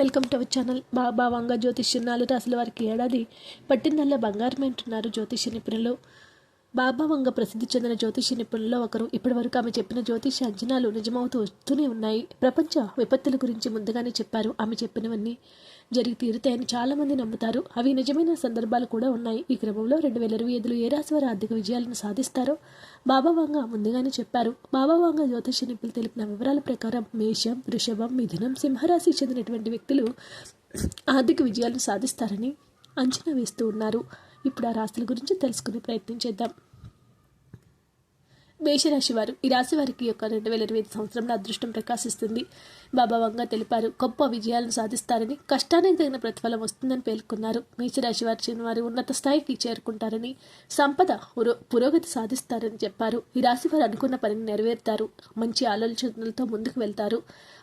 Welcome to our channel. Baba Vanga జ్యోతిష్యున్నాలు అసలు రాసుల వారికి ఏడాది పట్టిందల్లా బంగారమేంటున్నారు జ్యోతిష్య నిపుణులు. బాబా వంగ ప్రసిద్ధి చెందిన జ్యోతిష్య నిపుణుల్లో ఒకరు. ఇప్పటి వరకు ఆమె చెప్పిన జ్యోతిష్య అంచనాలు నిజమవుతూ వస్తూనే ఉన్నాయి. ప్రపంచ విపత్తుల గురించి ముందుగానే చెప్పారు. ఆమె చెప్పినవన్నీ జరిగి తీరుతాయని చాలామంది నమ్ముతారు. అవి నిజమైన సందర్భాలు కూడా ఉన్నాయి. ఈ క్రమంలో రెండు వేల ఇరవై ఐదులో ఏ రాశి వారు ఆర్థిక విజయాలను సాధిస్తారో బాబా వంగ ముందుగానే చెప్పారు. బాబా వంగ జ్యోతిష నిపుణులు తెలిపిన వివరాల ప్రకారం మేషం వృషభం మిథునం సింహరాశికి చెందినటువంటి వ్యక్తులు ఆర్థిక విజయాలను సాధిస్తారని అంచనా వేస్తూ ఉన్నారు. ఇప్పుడు ఆ రాశుల గురించి తెలుసుకునే ప్రయత్నం చేద్దాం. మేషరాశి వారు ఈ రాశి వారికి యొక్క రెండు వేల ఇరవై ఐదు సంవత్సరంలో అదృష్టం ప్రకాశిస్తుంది. బాబా వంగ తెలిపారు గొప్ప విజయాలను సాధిస్తారని కష్టానికి తగిన ప్రతిఫలం వస్తుందని పేర్కొన్నారు. మేషరాశి వారు చెందిన వారు ఉన్నత స్థాయికి చేరుకుంటారని సంపద పురో పురోగతి సాధిస్తారని చెప్పారు. ఈ రాశి వారు అనుకున్న పనిని నెరవేరుతారు. మంచి ఆలోచనలతో ముందుకు వెళ్తారు.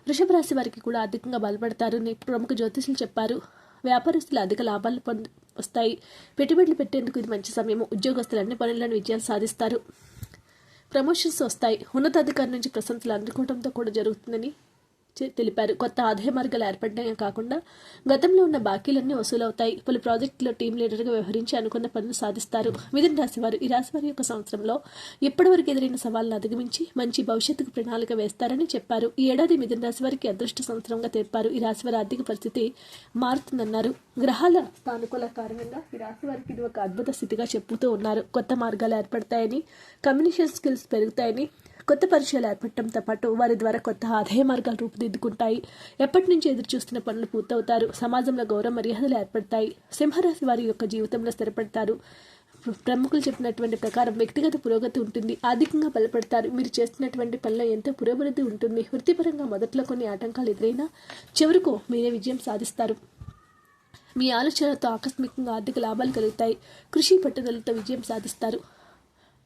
వృషభ రాశి వారికి కూడా ఆర్థికంగా బలపడతారని ప్రముఖ జ్యోతిషులు చెప్పారు. వ్యాపారస్తులు అధిక లాభాలు పొంది వస్తాయి. పెట్టుబడులు పెట్టేందుకు ఇది మంచి సమయం ఉద్యోగస్తులు అన్ని పనులను విజయాలు సాధిస్తారు. ప్రమోషన్స్ వస్తాయి. ఉన్నతాధికారి నుంచి ప్రశంసలు అందుకోవడంతో కూడా జరుగుతుందని తెలిపారు. కొత్త ఆదాయ మార్గాలు ఏర్పడమే కాకుండా గతంలో ఉన్న బాకీలన్నీ వసూలవుతాయి. పలు ప్రాజెక్టులో టీం లీడర్గా వ్యవహరించి అనుకున్న పనులు సాధిస్తారు. మిథున్ రాశి వారు ఈ రాశివారి యొక్క సంవత్సరంలో ఇప్పటివరకు ఎదురైన సవాళ్ళను అధిగమించి మంచి భవిష్యత్తుకు ప్రణాళిక వేస్తారని చెప్పారు. ఈ ఏడాది మిథున రాశివారికి అదృష్ట సంవత్సరంగా తెలిపారు. ఈ రాశివారి ఆర్థిక పరిస్థితి మారుతుందన్నారు. గ్రహాల సానుకూల కారణంగా ఈ రాశి వారికి ఇది ఒక అద్భుత స్థితిగా చెప్పుతూ ఉన్నారు. కొత్త మార్గాలు ఏర్పడతాయని కమ్యూనికేషన్ స్కిల్స్ పెరుగుతాయని కొత్త పరిచయాలు ఏర్పడటంతో పాటు వారి ద్వారా కొత్త ఆదాయ మార్గాలు రూపుదిద్దుకుంటాయి. ఎప్పటి నుంచి ఎదురు చూస్తున్న పనులు పూర్తవుతారు. సమాజంలో గౌరవ మర్యాదలు ఏర్పడతాయి. సింహరాశి వారి యొక్క జీవితంలో స్థిరపడతారు. ప్రముఖులు చెప్పినటువంటి ప్రకారం వ్యక్తిగత పురోగతి ఉంటుంది. ఆర్థికంగా బలపడతారు. మీరు చేస్తున్నటువంటి పనిలో ఎంతో పురోభివృద్ధి ఉంటుంది. వృత్తిపరంగా మొదట్లో కొన్ని ఆటంకాలు ఎదురైనా చివరకు మీరే విజయం సాధిస్తారు. మీ ఆలోచనలతో ఆకస్మికంగా ఆర్థిక లాభాలు కలుగుతాయి. కృషి పట్టుదలతో విజయం సాధిస్తారు.